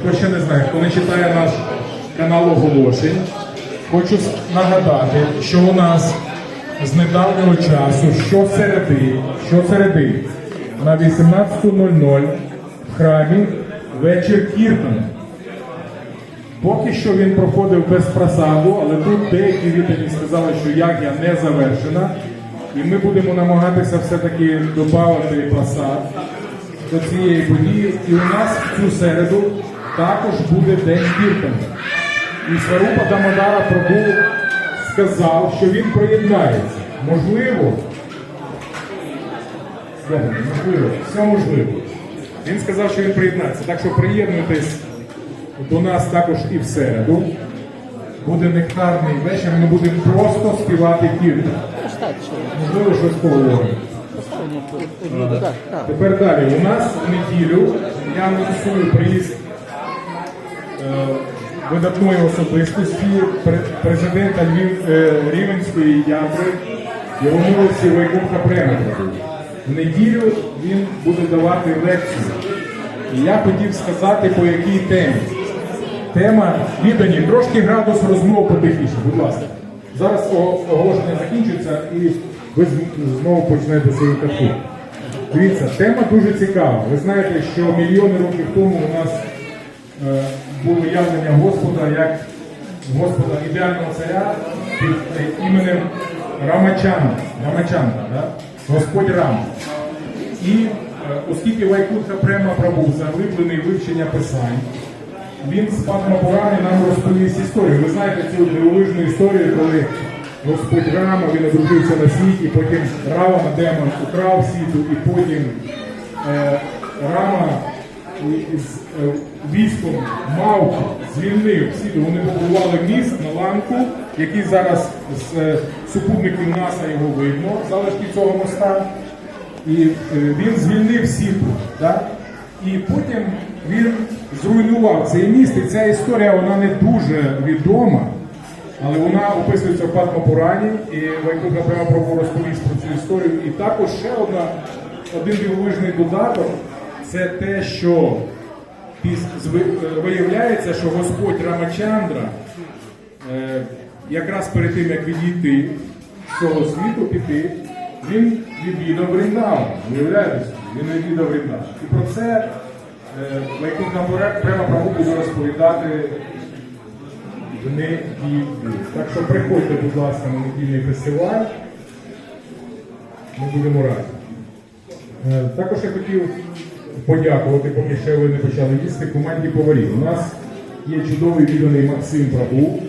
Хто ще не знає, хто не читає наш канал оголошень, хочу нагадати, що у нас з недавнього часу щосереди, щосереди на 18.00 в храмі вечір Кіртона. Поки що він проходив без просаду, але тут деякі віддані сказали, що ягня не завершена, і ми будемо намагатися все-таки додати просад до цієї події. І у нас в цю середу також буде день Кіртона. І Сварупа Дамодара Прабу сказав, що він приєднається. Можливо, Добре, можливо, все можливо. Він сказав, що він приєднається. Так що приєднуйтесь до нас також і в середу. Буде нектарний вечір, ми будемо просто співати кіртон. Можливо, щось поговоримо. Так. Тепер далі. У нас в неділю я анонсую приїзд видатної особистості президента Львів, е, Рівенської ядри його милості Вайкуха Преметра. В неділю він буде давати лекцію. І я хотів сказати, по якій темі. Тема віддані, трошки градус розмов потихіше, будь ласка. Зараз оголошення закінчиться і ви знову почнете свою карту. Дивіться, тема дуже цікава. Ви знаєте, що мільйони років тому у нас е, було явлення Господа як Господа ідеального царя під е, іменем Рамачана. Рамачанда, да? Господь Рам. І е, оскільки Вайкутха Према Прабу заглиблений вивчення писань, він з Падма Пурани нам розповість історію. Ви знаєте цю дивовижну історію, коли Господь Рама він одружився на світі, потім Равана демон украв світу, і потім е, Рама військом Мавки звільнив світу. Вони побудували міст на ланку, який зараз з е, супутників НАСА його видно, залишки цього моста. І е, він звільнив Сіту. Да? І потім він зруйнував цей міст. І ця історія вона не дуже відома, але вона описується в Падмапурані, і Вайкуха прямо Прабу розповість про цю історію. І також ще одна, один дивовижний додаток це те, що е, виявляється, що Господь Рамачандра е, якраз перед тим, як відійти з цього світу, піти, він відвідав Вріндаван. Уявляєте? Він відвідав Вріндаван. І про це е, Вайкунга прямо Прабу буде розповідати в неділю. Так що приходьте, будь ласка, на недільний фестиваль. Ми будемо раді. Е, Також я хотів подякувати, поки ще ви не почали їсти, команді поварів. У нас є чудовий відданий Максим Прабу.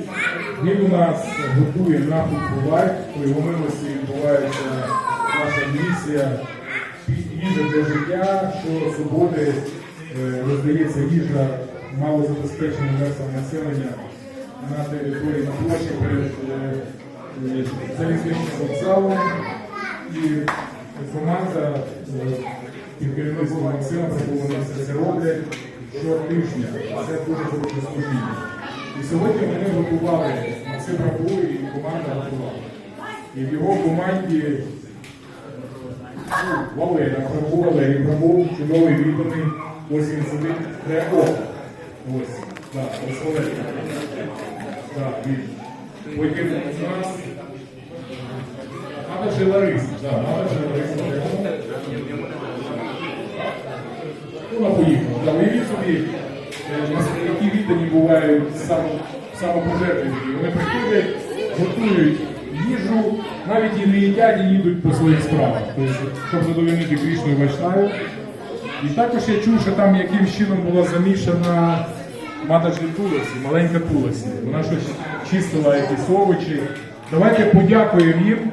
Він у нас готує на Фудбулайф, по його милості відбувається наша місія їжа для життя, що суботи е, роздається їжа малозабезпеченим верствам населення на території на площі перед е, е, залізничним вокзалом. І команда під керівництвом Максима все це роблять щотижня. Це дуже хороше служіння. І сьогодні вони готували Максим Прабу і команда готувала. І в його команді ну, Валерія Прабу, Валерій Прабу, чудовий відданий. Ось він сидить, де о. Ось, так, ось Валерій. Так, він. Потім у нас Надо же Лариса, да, надо же Лариса. Вона поїхала. Да, уявіть собі, е, які віддані бувають само, самопожертвені. Вони приходять, готують їжу, навіть і не їдять, і їдуть по своїх справах. Тобто, щоб задовольнити Крішну і. І також я чув, що там якимсь чином була замішана матаджі Туласі, маленька Туласі. Вона щось чистила якісь овочі. Давайте подякуємо їм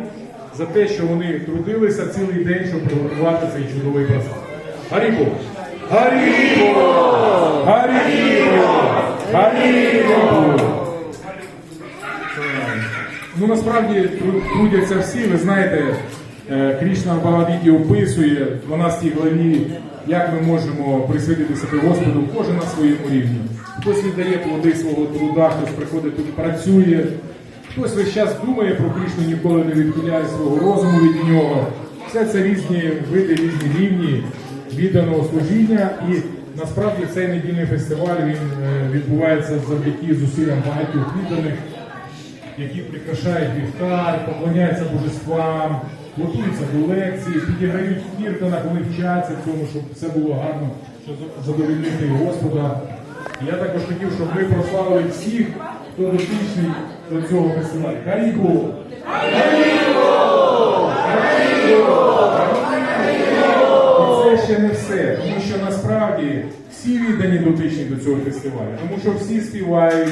за те, що вони трудилися цілий день, щоб приготувати цей чудовий процес. Гаріко! Гаріко! Гаріко! Гаріко! Ну насправді трудяться всі. Ви знаєте, е, Крішна в Багавіді описує в 12 главі, як ми можемо присвятити себе Господу, кожен на своєму рівні. Хтось віддає плоди свого труда, хтось приходить тут, працює, хтось весь час думає про Крішну, ніколи не відхиляє свого розуму від нього. Все це різні види, різні рівні відданого служіння. І насправді цей недільний фестиваль він е, відбувається завдяки зусиллям багатьох відданих, які прикрашають вівтар, поклоняються божествам, готуються до лекції, підіграють кіртана, коли вчаться цьому, щоб все було гарно, щоб задовольнити Господа. Я також хотів, щоб ми прославили всіх, хто дотичний до цього фестивалю. Харіку! І це ще не все, тому що насправді всі віддані дотичні до цього фестивалю, тому що всі співають,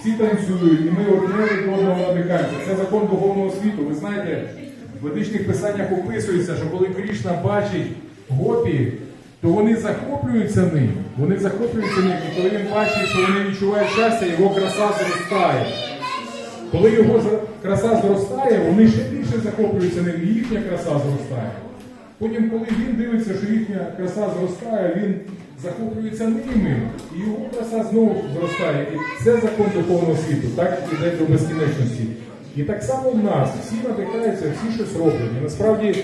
всі танцюють, і ми одне від одного надихаємося. Це закон духовного світу. Ви знаєте, в ведичних писаннях описується, що коли Крішна бачить гопі, то вони захоплюються ним. Вони захоплюються ним, і коли він бачить, що вони відчувають щастя, його краса зростає. Коли його краса зростає, вони ще більше захоплюються ним, і їхня краса зростає. Потім, коли він дивиться, що їхня краса зростає, він захоплюється ними, і його краса знову зростає. І це закон духовного світу, так іде до безкінечності. І так само в нас всі надихаються, всі щось роблять. І насправді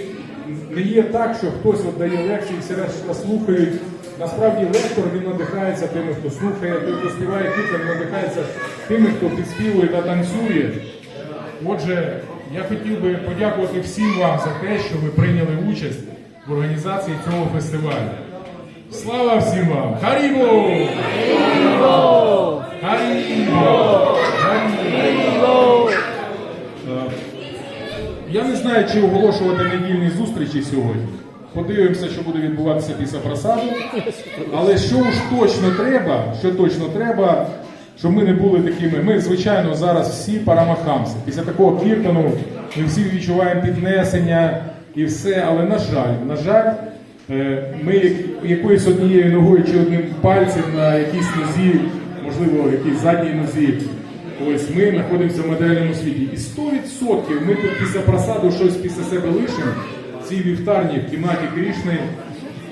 не є так, що хтось от дає лекції, всі решта слухають. Насправді лектор він надихається тими, хто слухає, той, хто співає він надихається тими, хто підспівує та танцює. Отже, я хотів би подякувати всім вам за те, що ви прийняли участь в організації цього фестивалю. Слава всім вам! Харібо! Харібо! Харібо! Знаю, чи оголошувати недільні зустрічі сьогодні. Подивимося, що буде відбуватися після просаду. Але що ж точно треба, що точно треба, щоб ми не були такими. Ми, звичайно, зараз всі парамахамси. Після такого кіртану ми всі відчуваємо піднесення і все. Але на жаль, на жаль, е, ми якоюсь однією ногою чи одним пальцем на якійсь нозі, можливо, якійсь задній нозі. Ось ми знаходимося в матеріальному світі. І 100% ми тут після просаду щось після себе лишимо в цій вівтарні в кімнаті Крішни.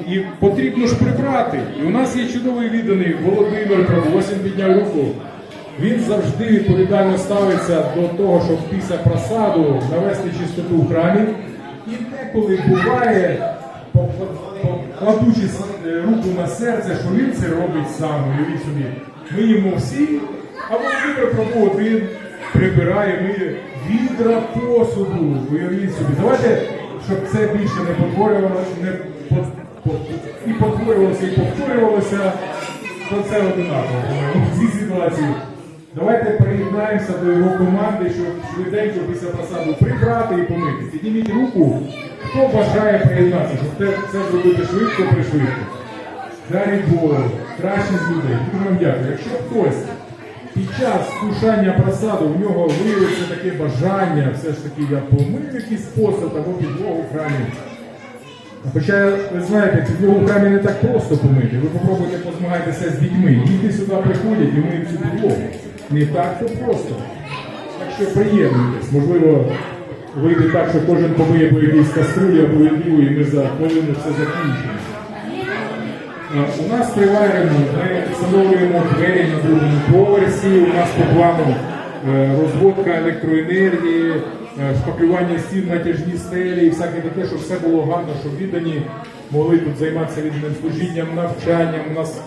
І потрібно ж прибрати. І у нас є чудовий відданий Володимир Прабу, підняв руку. Він завжди відповідально ставиться до того, щоб після просаду навести чистоту в храмі. І деколи буває, кладучи е, руку на серце, що він це робить сам, уявіть собі. Ми їмо всі, а Володимир один прибирає, миє відра посуду, уявіть собі. Давайте, щоб це більше не повторювалося, не по- по- і повторювалося, і повторювалося, то це одинаково в цій ситуації. Давайте приєднаємося до його команди, щоб швиденько після посаду прибрати і помити. Підніміть руку, хто бажає приєднатися, щоб це, зробити швидко, пришвидко. Дарі Бог, краще з людей. Дуже вам дякую. Якщо хтось під час кушання просаду в нього виявиться таке бажання, все ж таки я помив якийсь посуд або підлогу в храмі. Хоча, ви знаєте, підлогу в храмі не так просто помити. Ви попробуйте позмагайтеся з дітьми. Діти сюди приходять і миють цю підлогу. Не так то просто. Так що приєднуйтесь. Можливо, вийде так, що кожен помиє по якійсь каструлі або відліву, і ми за хвилину все закінчимо. Е, У нас триває ремонт. Ми встановлюємо двері на другому поверсі. У нас по плану е, розводка електроенергії, е, шпаклювання стін, натяжні стелі і всяке таке, щоб все було гарно, щоб віддані могли тут займатися відданим служінням, навчанням. У нас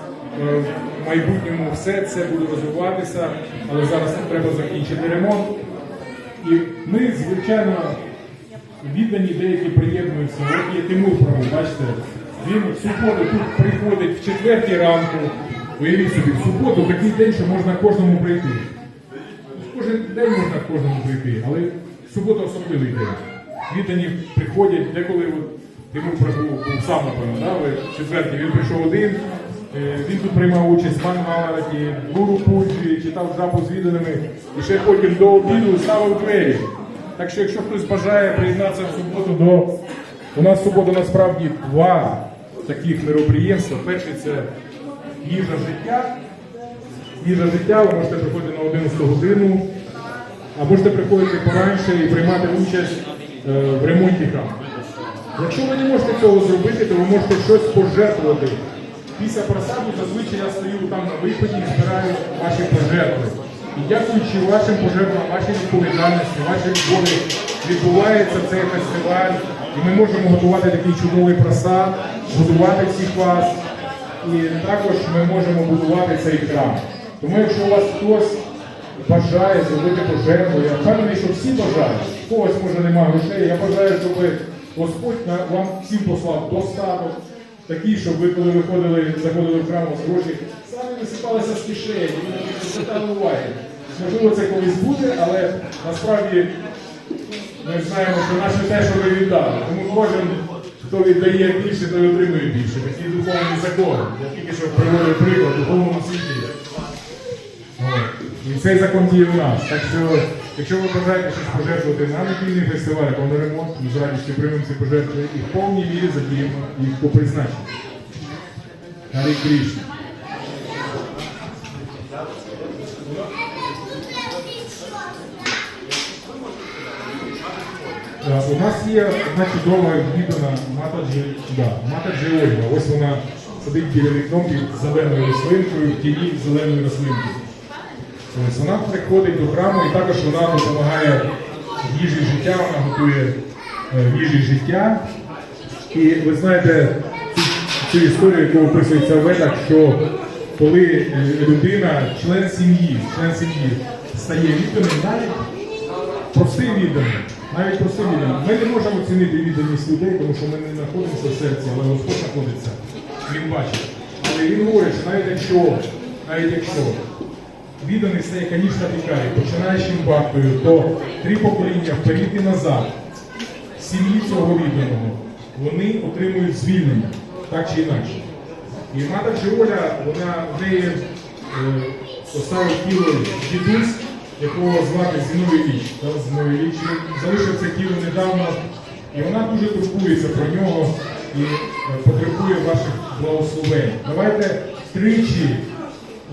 в майбутньому все це буде розвиватися, але зараз нам треба закінчити ремонт. І ми, звичайно, віддані деякі приєднуються. От є Тимур бачите, він в суботу тут приходить в четвертій ранку. Уявіть собі, в суботу такий день, що можна кожному прийти. Кожен день можна кожному прийти, але субота особливий день. Віддані приходять, деколи Тимур був сам, напевно, да? четвертий, він прийшов один. е, Він тут приймав участь в Мангалаті, Гуру Пуджі, читав жабу з відданими і ще потім до обіду ставив двері. Так що, якщо хтось бажає приєднатися в суботу до. У нас в суботу насправді два таких мероприємства. Перший це їжа життя. Їжа життя, ви можете приходити на 11 годину, а можете приходити пораньше і приймати участь е, в ремонті храму. Якщо ви не можете цього зробити, то ви можете щось пожертвувати. Після просаду зазвичай я стою там на виході і збираю ваші пожертви. І дякуючи вашим пожертвам, вашій відповідальності, вашій любові, відбувається цей фестиваль. І ми можемо готувати такий чудовий просад, годувати всіх вас. і також ми можемо будувати цей храм. Тому якщо у вас хтось бажає зробити пожертву, я впевнений, що всі бажають. У когось може немає грошей. Я бажаю, щоб Господь вам всім послав достаток, такий, щоб ви, коли виходили, заходили в храм, вас гроші, самі висипалися з кишені, не звертали уваги. Можливо, це колись буде, але насправді ми знаємо, що наше те, що ви віддали. Тому кожен, хто віддає більше, той отримує більше. Такий духовний закон. Я тільки що приводив приклад духовному світі. І цей закон діє в нас. Так що, якщо ви бажаєте щось пожертвувати на недільний фестиваль або на ремонт, ми з радістю приймемо ці пожертви і в повній мірі задіємо їх по призначенню. Гарі Крішна. У нас є одна чудова віддана мата Джи, да, мата Джеольга. Ось вона сидить біля вікном під зеленою рослинкою, в тіні зеленої рослинки. Ось вона приходить до храму і також вона допомагає їжі життя, вона готує е, їжі життя. І ви знаєте цю, цю історію, яку описується в ведах, що коли е, людина, член сім'ї, член сім'ї стає відданим, навіть простий відданий, навіть простий відданий. Ми не можемо оцінити відданість людей, тому що ми не знаходимося в серці, але Господь знаходиться. Він бачить. Але він говорить, що навіть якщо, навіть якщо відданий стає канічна пікарі, починаючим бабкою, то три покоління вперед і назад сім'ї цього відданого, вони отримують звільнення, так чи інакше. І мати Джеоля, вона в неї е, поставив тіло дідусь, якого звати Зіновій Та, Зіновій Ілліч. Він залишив це тіло недавно, і вона дуже турбується про нього і е, потребує ваших благословень. Давайте тричі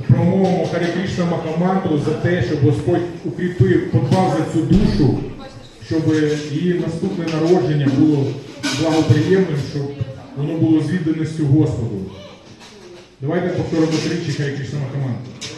промовимо Харі Кришна Махамантру за те, щоб Господь укріпив, подбав за цю душу, щоб її наступне народження було благоприємним, щоб воно було з відданістю Господу. Давайте повторимо тричі Харі Кришна Махамантру.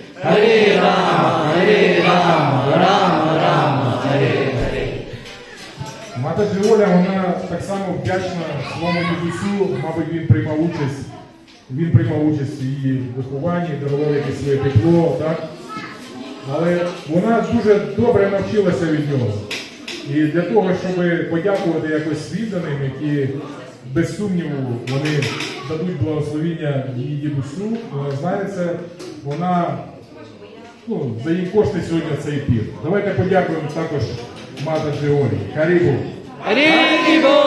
Hare, Hare Rama, Hare Rama, Rama Rama, Hare. Мата Джеоля, вона так само вдячна своєму дідусю, мабуть, він приймав участь, він приймав участь у її вихованні, дарував якесь своє тепло, так? Але вона дуже добре навчилася від нього. І для того, щоб подякувати якось відданим, які без сумніву вони дадуть благословіння її дідусю, вона знає це, вона ну, за її кошти сьогодні цей пір. Давайте подякуємо також. Харібу. Haribo!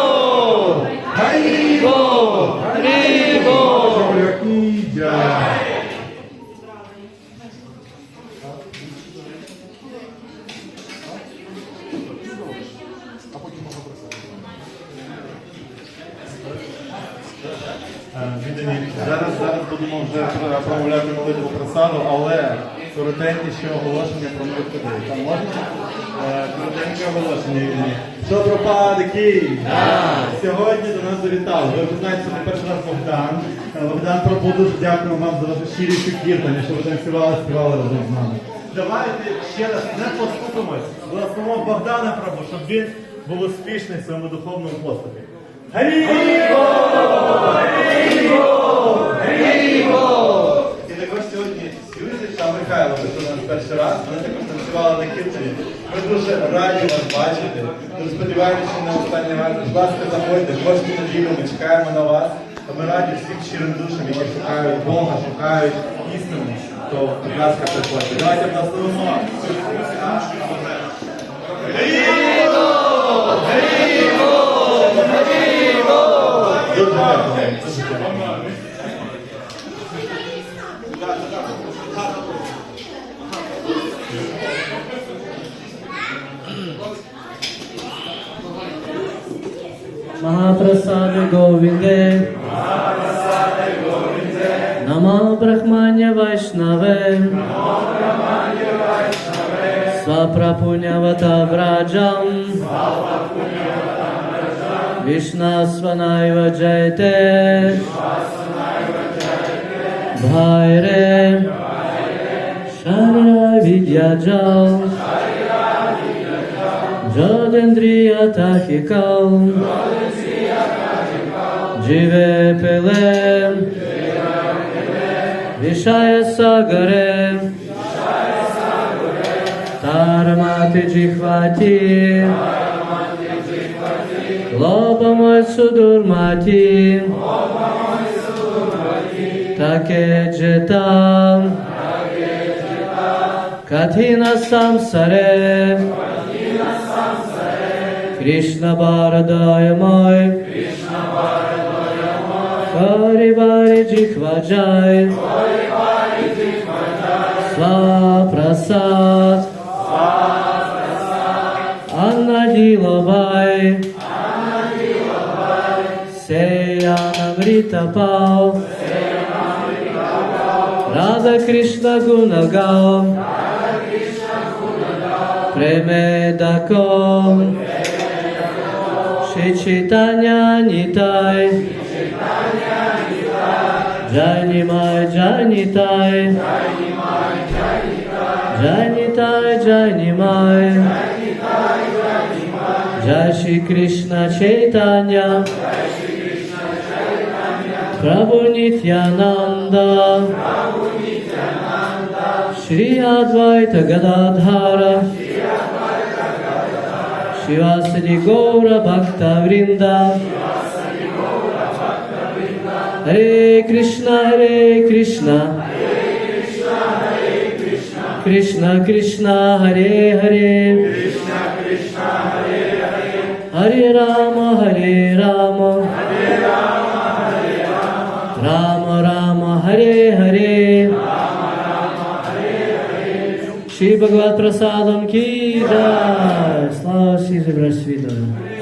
Haribo! Haribo! Джоля Е, зараз, зараз будемо вже промовляти молитву просаду, але коротеньке ще оголошення про нових людей. Там можна? Е, Коротеньке оголошення. Віддані. Що пропаде Київ? Сьогодні до нас завітав. Ви знаєте, це перший раз Богдан. Е, Богдан Пропу, дуже дякую вам за вашу щирість і кіртання, що ви танцювали, співали разом з нами. Давайте ще раз не поступимось. Благословимо Богдана Прабу, щоб він був успішний в своєму духовному поступі. Гаріво! І раз. Вони також танцювали на кіртані. Ми дуже раді вас бачити. Ми сподіваємося, на останній раз. Будь ласка, заходьте, кожну неділю ми чекаємо на вас. Ми раді всім щирим душам, які шукають Бога, шукають істину. То, будь ласка, приходьте. Давайте благословимо. Дуже дякую. Дуже дякую. Mahaprasad Govinde Namo Brahmanya Vaishnave Svaprapunyavata Vrajam Vishnasvanaiva Jayate Bhaire Sharira Vidyajal Jodendriya Tahikal Jive Pelem Vishaya Sagare Taramati Jihvati Lobamoj Sudurmati Take Jetam Kathina Samsare Krishna Hare Hare Jihva Jai. Hare Hare Jihva Jai Sva Prasad. Sva Prasad Anna Dilavai Anna Dilavai Seyana Vrita Pau Seyana Radha Krishna Gunagau Radha Krishna Gunagau Premedakon Premedakon Premedako Shri Chaitanya Nitai Janimai Janitai Janitai Janimai Jai Shri Krishna Chaitanya Prabhu Nityananda Shri Advaita Gadadhara Shivasadi Gaura Bhakta Vrinda Hare Krishna Hare Krishna Krishna Krishna Hare Hare Krishna Krishna Hare Rama Hare Rama Rama Rama Hare Hare Шри Бхагават Прасадам Кида. Слава Шри Прасвитам.